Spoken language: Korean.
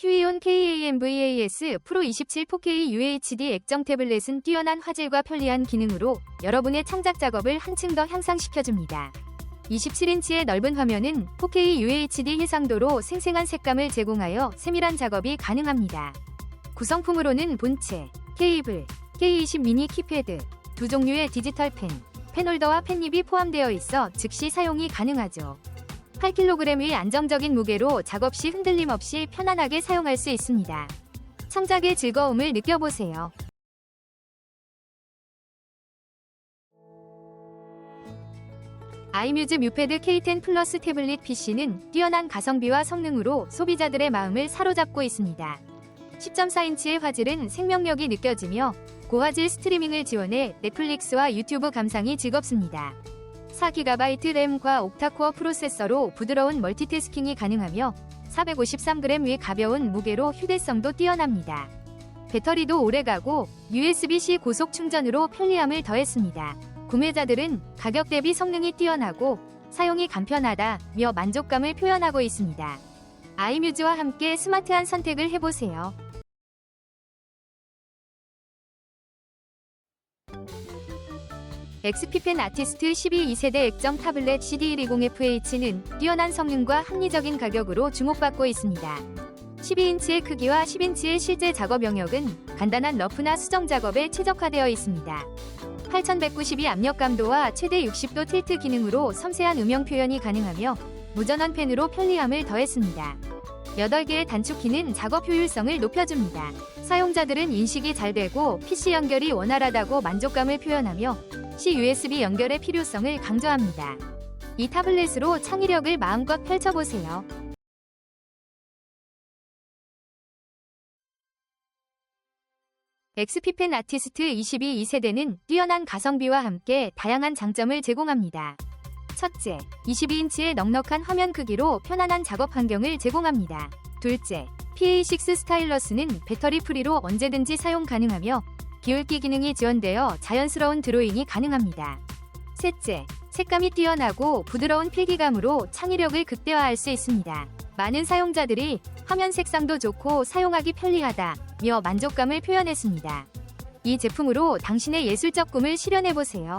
휴이온 KAMVAS 프로 27 4K UHD 액정 태블릿은 뛰어난 화질과 편리한 기능으로 여러분의 창작 작업을 한층 더 향상시켜줍니다. 27인치의 넓은 화면은 4K UHD 해상도로 생생한 색감을 제공하여 세밀한 작업이 가능합니다. 구성품으로는 본체, 케이블, K20 미니 키패드, 두 종류의 디지털 펜, 펜홀더와 펜립이 포함되어 있어 즉시 사용이 가능하죠. 8kg의 안정적인 무게로 작업 시 흔들림 없이 편안하게 사용할 수 있습니다. 창작의 즐거움을 느껴보세요. 아이뮤즈 뮤패드 K10 플러스 태블릿 PC는 뛰어난 가성비와 성능으로 소비자들의 마음을 사로잡고 있습니다. 10.4인치의 화질은 생명력이 느껴지며 고화질 스트리밍을 지원해 넷플릭스와 유튜브 감상이 즐겁습니다. 4GB 램과 옥타코어 프로세서로 부드러운 멀티태스킹이 가능하며 453g 의 가벼운 무게로 휴대성도 뛰어납니다. 배터리도 오래가고 USB-C 고속 충전으로 편리함을 더했습니다. 구매자들은 가격 대비 성능이 뛰어나고 사용이 간편하다며 만족감을 표현하고 있습니다. 아이뮤즈와 함께 스마트한 선택을 해보세요. XP펜 아티스트 12 2세대 액정 타블렛 CD120FH는 뛰어난 성능과 합리적인 가격으로 주목받고 있습니다. 12인치의 크기와 10인치의 실제 작업 영역은 간단한 러프나 수정 작업에 최적화되어 있습니다. 8192 압력 감도와 최대 60도 틸트 기능으로 섬세한 음영 표현이 가능하며 무전원 펜으로 편리함을 더했습니다. 8개의 단축키는 작업 효율성을 높여줍니다. 사용자들은 인식이 잘 되고 PC 연결이 원활하다고 만족감을 표현하며 C USB 연결의 필요성을 강조합니다. 이 타블렛으로 창의력을 마음껏 펼쳐보세요. XP펜 아티스트 22 2세대는 뛰어난 가성비와 함께 다양한 장점을 제공합니다. 첫째, 22인치의 넉넉한 화면 크기로 편안한 작업 환경을 제공합니다. 둘째, PA6 스타일러스는 배터리 프리로 언제든지 사용 가능하며 기울기 기능이 지원되어 자연스러운 드로잉이 가능합니다. 셋째, 색감이 뛰어나고 부드러운 필기감으로 창의력을 극대화할 수 있습니다. 많은 사용자들이 화면 색상도 좋고 사용하기 편리하다며 만족감을 표현했습니다. 이 제품으로 당신의 예술적 꿈을 실현해보세요.